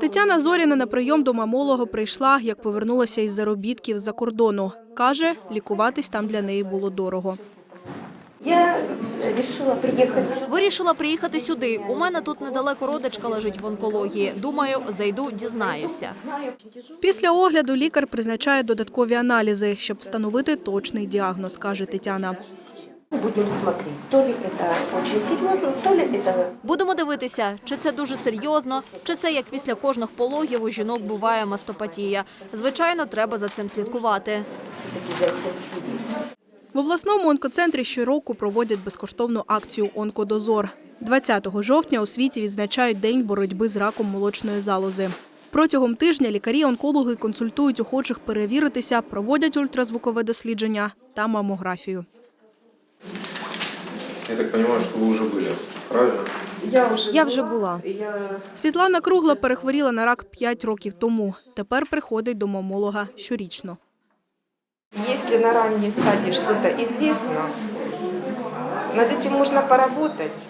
Тетяна Зоріна на прийом до мамолога прийшла, як повернулася із заробітків з-за кордону. Каже, лікуватись там для неї було дорого. Я решила приехать. Вирішила приїхати сюди. У мене тут недалеко родичка лежить в онкології. Думаю, зайду, дізнаюся. Після огляду лікар призначає додаткові аналізи, щоб встановити точний діагноз, каже Тетяна. Будем смотреть, то ли это очень серьезно, то ли это Будемо дивитися, чи це дуже серйозно, чи це як після кожних пологів у жінок буває мастопатія. Звичайно, треба за цим слідкувати. все-таки за этим следить. В обласному онкоцентрі щороку проводять безкоштовну акцію «Онкодозор». 20 жовтня у світі відзначають День боротьби з раком молочної залози. Протягом тижня лікарі-онкологи консультують охочих перевіритися, проводять ультразвукове дослідження та мамографію. Я так понимаю, что вы уже были, правильно? Я вже була. Світлана Кругла перехворіла на рак 5 років тому. Тепер приходить до мамолога щорічно. Если на ранней стадии что-то известно, над этим можно поработать.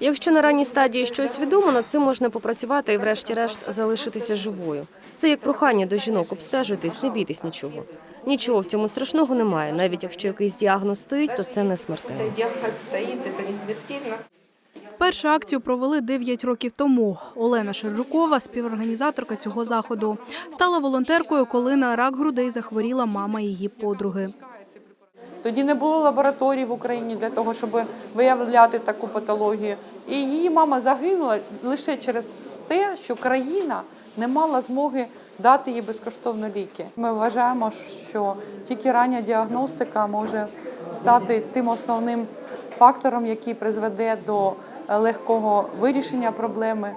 Якщо на ранній стадії щось відомо, над цим можна попрацювати і, врешті-решт, залишитися живою. Це як прохання до жінок обстежуйтесь, не бійтесь нічого. Нічого в цьому страшного немає. Навіть якщо якийсь діагноз стоїть, то це не смертельно. Это диагноз стоит, это не смертельно. Першу акцію провели 9 років тому. Олена Шерджукова, співорганізаторка цього заходу, стала волонтеркою, коли на рак грудей захворіла мама її подруги. Тоді не було лабораторій в Україні для того, щоб виявляти таку патологію. І її мама загинула лише через те, що країна не мала змоги дати їй безкоштовно ліки. Ми вважаємо, що тільки рання діагностика може стати тим основним фактором, який призведе до легкого вирішення проблеми.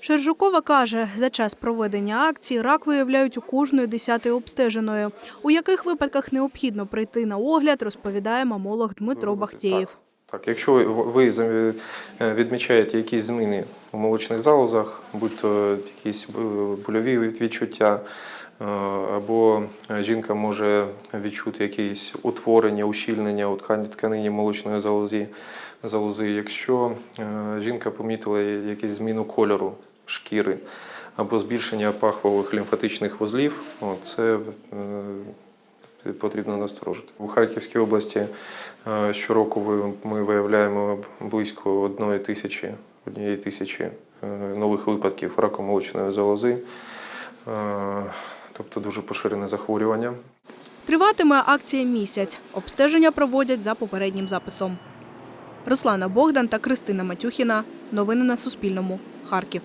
Шержукова каже, за час проведення акції рак виявляють у кожної десятої обстеженої. У яких випадках необхідно прийти на огляд, розповідає мамолог Дмитро Бахтєєв. Так, якщо ви, е, відмічаєте якісь зміни у молочних залозах, будь то якісь е, больові відчуття, е, або жінка може відчути якісь утворення, ущільнення у тканині молочної залозі, залози. Якщо жінка помітила якісь зміну кольору шкіри або збільшення пахвових лімфатичних вузлів, це потрібно насторожити. У Харківській області е, щороку ми виявляємо близько одної тисячі, однієї тисячі е, нових випадків раку молочної залози, Е, тобто дуже поширене захворювання. Триватиме акція місяць. Обстеження проводять за попереднім записом. Руслана Богдан та Кристина Матюхіна. Новини на Суспільному. Харків.